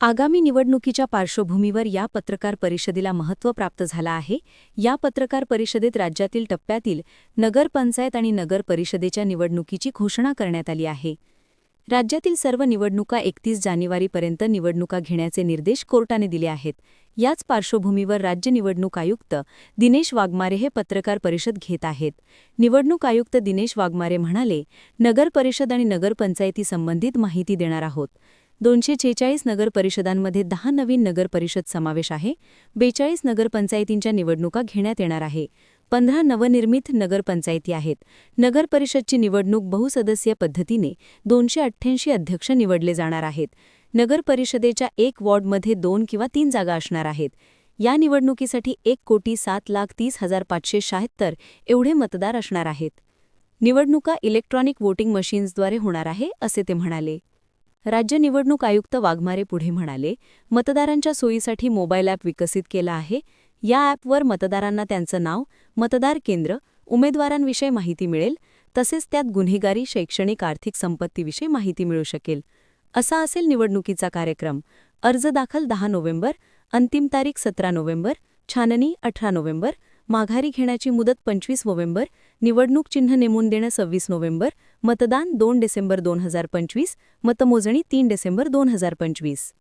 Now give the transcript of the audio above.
आगामी निवडणुकीच्या पार्श्वभूमीवर या पत्रकार परिषदेला महत्त्व प्राप्त झालं आहे. या पत्रकार परिषदेत राज्यातील टप्प्यातील नगरपंचायत आणि नगर परिषदेच्या निवडणुकीची घोषणा करण्यात आली आहे. राज्यातील सर्व निवडणुका एकतीस जानेवारीपर्यंत निवडणुका घेण्याचे निर्देश कोर्टाने दिले आहेत. याच पार्श्वभूमीवर राज्य निवडणूक आयुक्त दिनेश वाघमारे हे पत्रकार परिषद घेत आहेत. निवडणूक आयुक्त दिनेश वाघमारे म्हणाले नगर परिषद आणि नगरपंचायती संबंधित माहिती देणार आहोत. दोनशे छेचाळीस नगर परिषदांमध्ये दहा नवीन नगर परिषद समावेश आहे. बेचाळीस नगरपंचायतींच्या निवडणुका घेण्यात येणार आहे. पंधरा नवनिर्मित नगरपंचायती आहेत. नगर परिषदची निवडणूक बहुसदस्यीय पद्धतीने दोनशे अठ्ठ्याऐंशी अध्यक्ष निवडले जाणार आहेत. नगर परिषदेच्या एक वॉर्डमध्ये दोन किंवा तीन जागा असणार आहेत. या निवडणुकीसाठी एक कोटी सात लाख तीस हजार पाचशे शहात्तर एवढे मतदार असणार आहेत. निवडणुका इलेक्ट्रॉनिक वोटिंग मशीन्सद्वारे होणार आहे असे ते म्हणाले. राज्य निवडणूक आयुक्त वाघमारे पुढे म्हणाले मतदारांच्या सोयीसाठी मोबाईल ॲप विकसित केला आहे. या ॲपवर मतदारांना त्यांचं नाव मतदार केंद्र उमेदवारांविषयी माहिती मिळेल. तसेच त्यात गुन्हेगारी शैक्षणिक आर्थिक संपत्तीविषयी माहिती मिळू शकेल. असा असेल निवडणुकीचा कार्यक्रम. अर्ज दाखल दहा नोव्हेंबर अंतिम तारीख सतरा नोव्हेंबर छाननी अठरा नोव्हेंबर माघारी घेण्याची मुदत पंचवीस नोव्हेंबर निवडणूक चिन्ह नेमून देणं सव्वीस नोव्हेंबर मतदान दोन डिसेंबर दोन हजार पंचवीस मतमोजणी तीन डिसेंबर दोन हजार पंचवीस.